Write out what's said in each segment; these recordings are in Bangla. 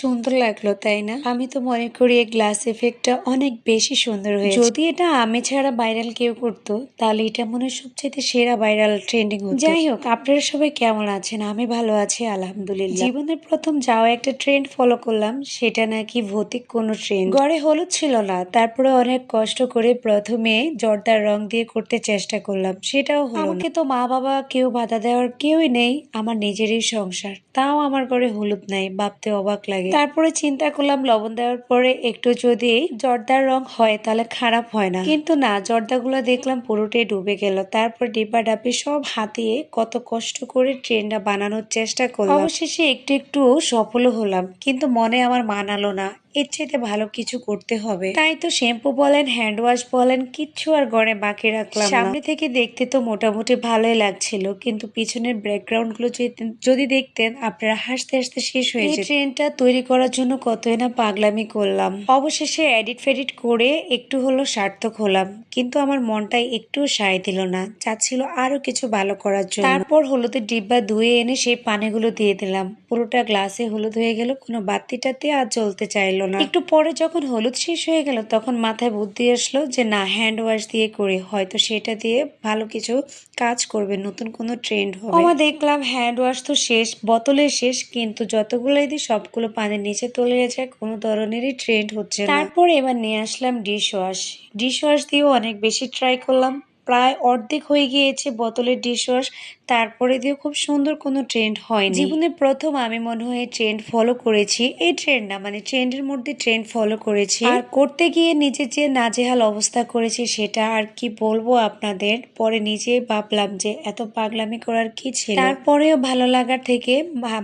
সুন্দর লাগল, তাই না? আমি তো মনে করি এই গ্লাস এফেক্টটা অনেক বেশি সুন্দর হয়েছে। যদি এটা আমি ছাড়া ভাইরাল কেউ করতো, তাহলে এটা মনে হয় সবচেয়ে সেরা ভাইরাল ট্রেন্ডিং হতো। যাই হোক, আপনারা সবাই কেমন আছেন? আমি ভালো আছি, আলহামদুলিল্লাহ। জীবনের প্রথম যাওয়া একটা ট্রেন্ড ফলো করলাম, সেটা নাকি ভৌতিক কোনো ট্রেন্ড ঘরে হলুদ ছিল না, তারপরে অনেক কষ্ট করে প্রথমে জর্দার রং দিয়ে করতে চেষ্টা করলাম, সেটাও আমাকে তো মা বাবা কেউ বাধা দেওয়ার কেউই নেই, আমার নিজেরই সংসার। তাও আমার ঘরে হলুদ নাই, ভাবতে অবাক লাগে তারপরে চিন্তা করলাম লবণ দেওয়ার পরে একটু যদি জর্দার রং হয় তাহলে খারাপ হয় না। কিন্তু না জর্দা গুলো দেখলাম পুরোটাই ডুবে গেল। তারপর ডিব্বা ডাব্বি সব হাতিয়ে কত কষ্ট করে ট্রেনটা বানানোর চেষ্টা করলাম। অবশেষে একটু একটু সফল হলাম, কিন্তু মনে আমার মানালো না। এর চাইতে ভালো কিছু করতে হবে। তাই তো শ্যাম্পু বলেন হ্যান্ড ওয়াশ বলেন কিচ্ছু আর গড়ে বাকি রাখলাম সামনে থেকে দেখতে তো মোটামুটি ভালোই লাগছিল কিন্তু পিছনের ব্যাকগ্রাউন্ডগুলো যদি- দেখতেন আপনারা হাসতে হাসতে শেষ হয়ে যেত। ট্রেনটা তৈরি করার জন্য কতই না পাগলামি করলাম। অবশেষে এডিট ফেডিট করে একটু হলো সার্থক হলাম কিন্তু আমার মনটাই একটু সায় দিল না। চাচ্ছিল আরও কিছু ভালো করার জন্য। তারপর হলুদের ডিব্বা ধুয়ে এনে সেই পানিগুলো দিয়ে দিলাম। পুরোটা গ্লাসে হলুদ হয়ে গেল কোনো বাতিটাতে আর জ্বলতে চাইলো না। একটু পরে যখন হলুদ শেষ হয়ে গেল তখন মাথায় বুদ্ধি আসলো যে না হ্যান্ড ওয়াশ দিয়ে করি। হয়তো সেটা দিয়ে ভালো কিছু কাজ করবে নতুন কোনো ট্রেন্ড হবে। আমার দেখলাম হ্যান্ড ওয়াশ তো শেষ বোতলে শেষ কিন্তু যতগুলো দিই সবগুলো পানির নিচে তলে যায় কোনো ধরনেরই ট্রেন্ড হচ্ছে না। তারপর এবার নিয়ে আসলাম ডিশ ওয়াশ ডিশ ওয়াশ দিয়েও অনেক বেশি ট্রাই করলাম। প্রায় অর্ধেক হয়ে গিয়েছে বোতলের ডিশ ওয়াশ। তারপরে দিয়ে খুব সুন্দর কোনো ট্রেন্ড হয়নি। জীবনে প্রথম আমি মনে হয় ট্রেন্ড ফলো করেছি। এই ট্রেন্ড না মানে ট্রেন্ডের মধ্যে ট্রেন্ড ফলো করেছি। আর করতে গিয়ে নিজের যে নাজেহাল অবস্থা করেছি সেটা আর কি বলব আপনাদের? পরে নিজেই ভাবলাম যে এত পাগলামি করার কি ছিল? তারপরেও ভালো লাগার থেকে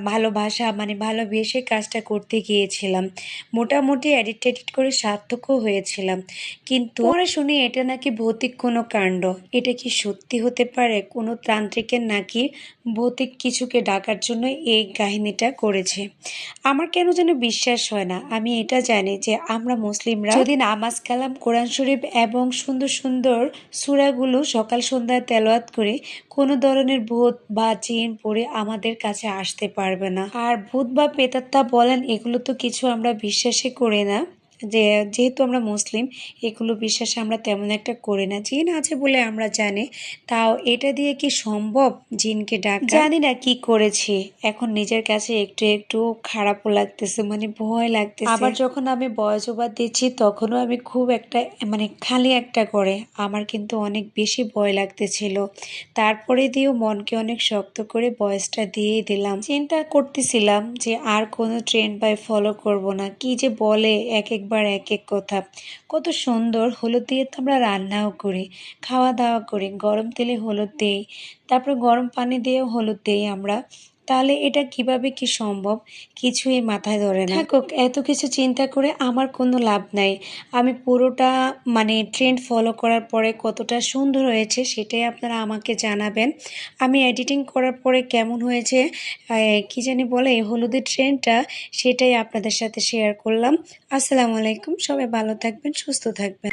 ভালোবাসা মানে ভালোবেসে কাজটা করতে গিয়েছিলাম। মোটামুটি এডিট টেডিট করে সার্থকও হয়েছিলাম। কিন্তু পরে শুনি এটা নাকি ভৌতিক কোনো কাণ্ড। এটা কি সত্যি হতে পারে? কোনো তান্ত্রিকের নাকি ভৌতিক কিছুকে ডাকার জন্য এই কাহিনীটা করেছে। আমার কেন যেন বিশ্বাস হয় না। আমি এটা জানি যে আমরা মুসলিমরা যদি নামাজ কালাম, কোরআন শরীফ এবং সুন্দর সুন্দর সূরাগুলো সকাল সন্ধ্যায় তেলাওয়াত করে কোনো ধরনের ভূত বা জিন পড়ে আমাদের কাছে আসতে পারবে না। আর ভূত বা পেতাত্তা বলেন, এগুলো তো কিছু আমরা বিশ্বাসই করি না। যে যেহেতু আমরা মুসলিম, এগুলো বিশ্বাসে আমরা তেমন একটা করি না। জিন আছে বলে আমরা জানি, তাও এটা দিয়ে কি সম্ভব জিনকে ডাক? জানি না কি করেছি, এখন নিজের কাছে একটু একটু খারাপও লাগতেছে মানে ভয় লাগতেছে। আবার যখন আমি বয়স ওভার দিচ্ছি, তখনও আমি খুব একটা মানে খালি একটা করে, আমার কিন্তু অনেক বেশি ভয় লাগতেছিল। তারপরে দিয়েও মনকে অনেক শক্ত করে বয়সটা দিয়ে দিলাম। চিন্তা করতেছিলাম যে আর কোনো ট্রেন্ড বাই ফলো করব না। কি যে বলে, এক একবার এক এক কথা। কত সুন্দর, হলুদ দিয়ে তো আমরা রান্নাও করি খাওয়া দাওয়া করি, গরম তেলে হলুদ দিই, তারপর গরম পানি দিয়েও হলুদ দিই আমরা। তাহলে এটা কীভাবে কি সম্ভব? কিছুই মাথায় ধরে না। থাকুক এত কিছু চিন্তা করে আমার কোনো লাভ নাই। আমি পুরোটা মানে ট্রেন্ড ফলো করার পরে কতটা সুন্দর হয়েছে সেটাই আপনারা আমাকে জানাবেন। আমি এডিটিং করার পরে কেমন হয়েছে কি জানি বলে হলুদের ট্রেন্ডটা সেটাই আপনাদের সাথে শেয়ার করলাম। আসসালামু আলাইকুম সবাই ভালো থাকবেন সুস্থ থাকবেন।